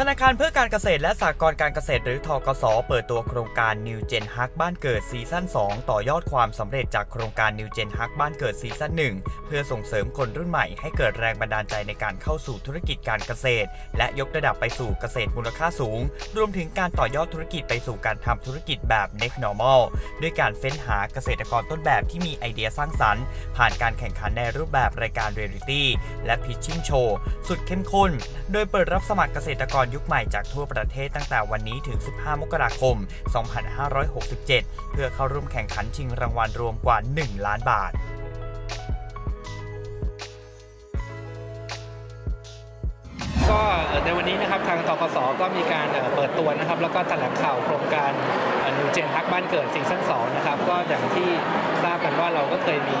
ธนาคารเพื่อการเกษตรและสหกรณ์การเกษตรหรือทกส เปิดตัวโครงการ New Gen Hug บ้านเกิดซีซั่น 2 ต่อยอดความสำเร็จจากโครงการ New Gen Hug บ้านเกิดซีซั่น 1 เพื่อส่งเสริมคนรุ่นใหม่ให้เกิดแรงบันดาลใจในการเข้าสู่ธุรกิจการเกษตร และยกระดับไปสู่เกษตรมูลค่าสูง รวมถึงการต่อยอดธุรกิจไปสู่การทำธุรกิจแบบ Next Normal ด้วยการเฟ้นหาเกษตรกรต้นแบบที่มีไอเดียสร้างสรรค์ ผ่านการแข่งขันในรูปแบบรายการเรียลิตี้และ Pitching Show สุดเข้มข้น โดยเปิดรับสมัครเกษตรกรยุคใหม่จากทั่วประเทศตั้งแต่วันนี้ถึง 15 มกราคม 2567 เพื่อเข้าร่วมแข่งขันชิงรางวัลรวมกว่า 1 ล้านบาท นี้นะครับทางทกศก็มีการเปิดตัวนะครับ แล้วก็แถลงข่าวโครงการนิวเจนพักบ้านเกิดซีซั่นสองนะครับก็อย่างที่ทราบกันว่าเราก็เคยมี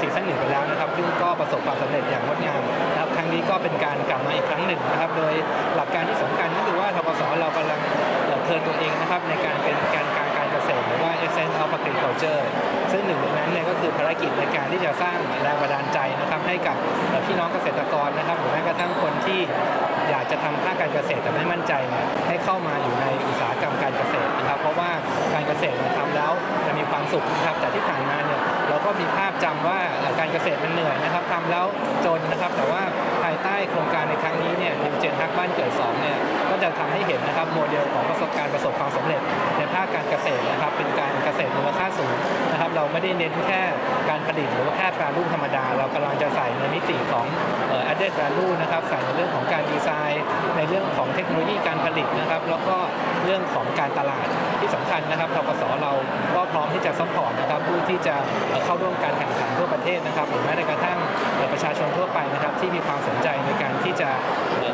ซีซั่นหนึ่งไปแล้วนะครับซึ่งก็ประสบความสำเร็จอย่างงดงามนะครับครั้งนี้ก็เป็นการกลับมาอีกครั้งหนึ่งนะครับ โดยหลักการที่สำคัญก็คือว่าทกศเรากำลังเอ่อเทิร์นตัวเองนะครับในการเป็นการ การการเกษตรหรือว่า essence of agriculture ซึ่งหนึ่งในนั้นเนี่ยก็คือภารกิจในการที่จะสร้างแรงบันดาลใจนะครับให้กับพี่น้องเกษตรกรนะครับหรือแม้กระทั่งคนที่อยากจะทำภาคการเกษตรแต่ไม่มั่นใจเนี่ยให้เข้ามาอยู่ในอุตสาหกรรมการเกษตรนะครับ เพราะว่าการเกษตรเนี่ยทำแล้วจะมีความสุขนะครับแต่ที่ผ่านมา ก็มีภาพจำว่าการเกษตรมันเหนื่อยนะครับทำแล้วจนนะครับ แต่ว่าภายใต้โครงการในครั้งนี้เนี่ยนิวเจนทักบ้านเกิดสองเนี่ยก็จะทำให้เห็นนะครับโมเดลของประสบการณ์ประสบความสำเร็จ ในภาคการเกษตรนะครับ เป็นการเกษตรมูลค่าสูงนะครับ เราไม่ได้เน้นแค่การผลิตหรือว่าแค่แปรรูปธรรมดา เรากำลังจะใส่ในมิติของ added value นะครับใส่ในเรื่องของการดีไซน์ ในเรื่องของเทคโนโลยีการผลิตนะครับ แล้วก็เรื่องของการตลาดที่สำคัญนะครับทกสเราก็พร้อมที่จะซัพพอร์ตนะครับผู้ที่จะเข้าร่วมการแข่งขันทั่วประเทศนะครับหรือแม้กระทั่งประชาชนทั่วไปนะครับ ที่มีความสนใจในการที่จะ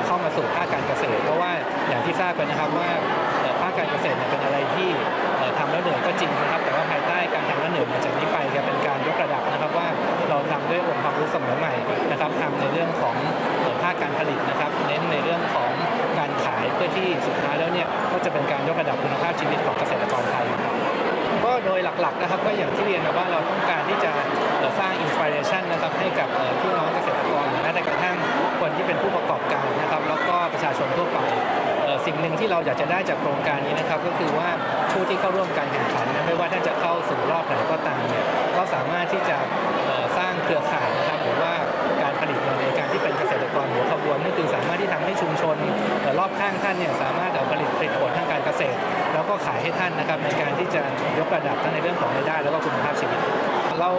เข้ามาสู่ภาคการเกษตร เพราะว่าอย่างที่ทราบกันนะครับว่าภาคการเกษตรเป็นอะไรที่ ทำแล้วเหนื่อยก็จริงนะครับ แต่ว่าภายใต้การทำแล้วเหนื่อยมาจากนี้ไปครับเป็นการยกระดับนะครับว่าเราทำด้วยองค์ความรู้สมัยใหม่นะครับทำในเรื่องของเภาคการผลิตนะครับ เน้นในเรื่องของการขายเพื่อที่สุดท้ายแล้วเนี่ยก็จะเป็นการยกระดับคุณภาพชีวิตของเกษตรกรไทยครับก็โดยหลักๆนะครับก็อย่างที่เรียนนะว่าเราต้องการที่จะสร้างอินสปิเรชันนะครับให้กับพี่น้องเกษตรกรแม้แต่กระทั่งคนที่เป็นผู้ประกอบการนะครับ แล้วก็ประชาชนทั่วไป สิ่งหนึ่งที่เราอยากจะได้จากโครงการนี้นะครับ ก็คือว่าผู้ที่เข้าร่วมการแข่งขันนะไม่ว่าท่านจะเข้าสู่รอบไหนก็ตามเนี่ยก็สามารถที่จะสร้างเครือข่ายนะครับหรือว่าการผลิตในการที่เป็นเกษตรกรหัวขบวนนี่คือสามารถที่ทำให้ชุมชนรอบข้างท่านเนี่ยสามารถเอาผลิตผลิตผลทางการเกษตร แล้วก็ขายให้ท่านนะครับในการที่จะยกระดับทั้งในเรื่องของรายได้แล้วก็คุณภาพชีวิตเรา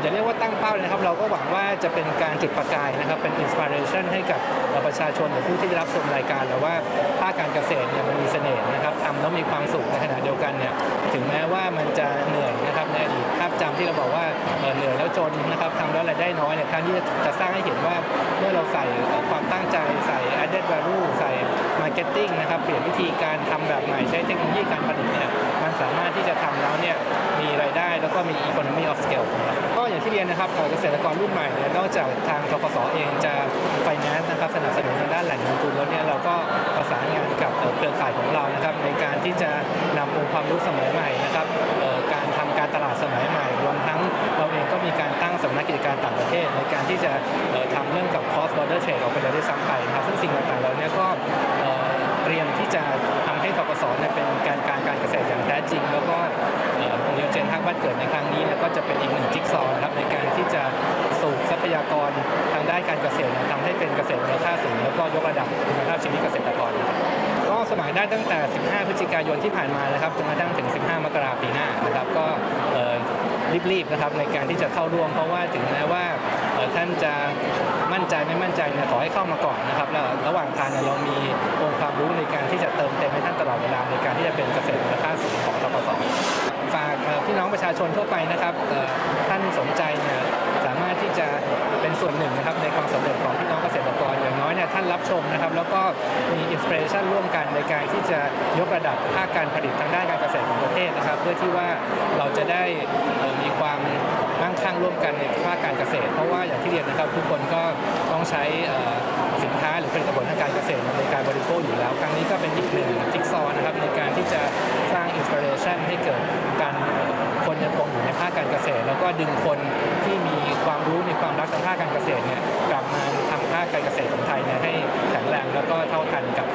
อย่าเรียกว่าตั้งเป้าเลยนะครับ เราก็หวังว่าจะเป็นการจุดประกายนะครับ เป็นอินสปิเรชันให้กับประชาชนหรือผู้ที่ได้รับชมรายการแล้วว่าภาคการเกษตรเนี่ยมันมีเสน่ห์นะครับทำแล้วมีความสุขในขณะเดียวกันเนี่ยถึงแม้ว่ามันจะเหนื่อยนะครับในอดีตภาพจำที่เราบอกว่าเหนื่อยแล้วจนนะครับทำแล้วรายได้น้อยเนี่ยครั้งนี้จะสร้างให้เห็นว่าเมื่อเราใส่ความตั้งใจใส่ added value ใส่ marketing นะครับเปลี่ยนวิธีการทำแบบใหม่ใช้เทคโนโลยีการผลิตเนี่ยมันสามารถที่จะทำแล้วเนี่ยมีรายได้แล้วก็มี economy of scale นะครับก็อย่าง ที่เรียนนะครับเอ่อเกษตรกรรุ่นใหม่เนี่ยนอกจากทางทกสเองจะ finance นะครับสนับสนุนทางด้านแหล่งเงินทุนแล้วเนี่ยเราก็ประสานงานกับเครือข่ายของเรานะครับในการที่จะนำองค์ความรู้สมัยใหม่นะครับการทำการตลาดสมัยใหม่รวมทั้งเราเองก็มีการตั้งสำนักกิจการต่างประเทศ ในการที่จะเอ่อทำเรื่องกับ cross border trade ออกไปเลยด้วยซ้ำไปนะครับซึ่งสิ่งต่างๆเหล่านี้ก็เตรียมที่จะทำให้ทกสเนี่ยเป็นการการการเกษตรอย่างแท้จริง แล้วก็เนิวเจนทักบ้านเกิดในครั้งนี้เนี่ยก็จะเป็นอีกหนึ่งจิ๊กานการเกษตรทำให้เป็นเกษตรมูลค่าสูง แล้วก็ยกระดับคุณภาพชีวิตเกษตรกรนะครับก็สมัครได้ตั้งแต่ 15 พฤศจิกายนที่ผ่านมานะครับจนกระทั่งถึง 15 มกราปีหน้านะครับก็รีบๆนะครับในการที่จะเข้าร่วม เพราะว่าถึงแม้ว่าท่านจะมั่นใจไม่มั่นใจเนี่ยขอให้เข้ามาก่อนนะครับแล้วระหว่างทางเนี่ยเรามีองค์ความรู้ในการที่จะเติมเต็มให้ท่านตลอดเวลาในการที่จะเป็นเกษตรมูลค่าสูงของทกสฝากพี่น้องประชาชนทั่วไปนะครับท่านสนใจเนี่ยสามารถที่จะเป็นส่วนหนึ่งนะครับ รับชมนะครับ แล้วก็มีอินสปิเรชันร่วมกันในการที่จะยกระดับภาคการผลิตทางด้านการเกษตรของประเทศนะครับ เพื่อที่ว่าเราจะได้มีความมั่งคั่งร่วมกันในภาคการเกษตร เพราะว่าอย่างที่เรียนนะครับ ทุกคนก็ต้องใช้สินค้าหรือผลิตผลทางการเกษตรในการบริโภคอยู่แล้ว ครั้งนี้ก็เป็นอีกหนึ่งจิ๊กซอนะครับในการที่จะสร้างอินสปิเรชันให้เกิดการคนยังคงอยู่ในภาคการเกษตร แล้วก็ดึงคนที่มีความรู้มีความรักในภาคการเกษตรเนี่ยกลับมาาคการเกษตรของไทยเนี่ยให้แข็งแรงแล้วก็เท่าทันกับ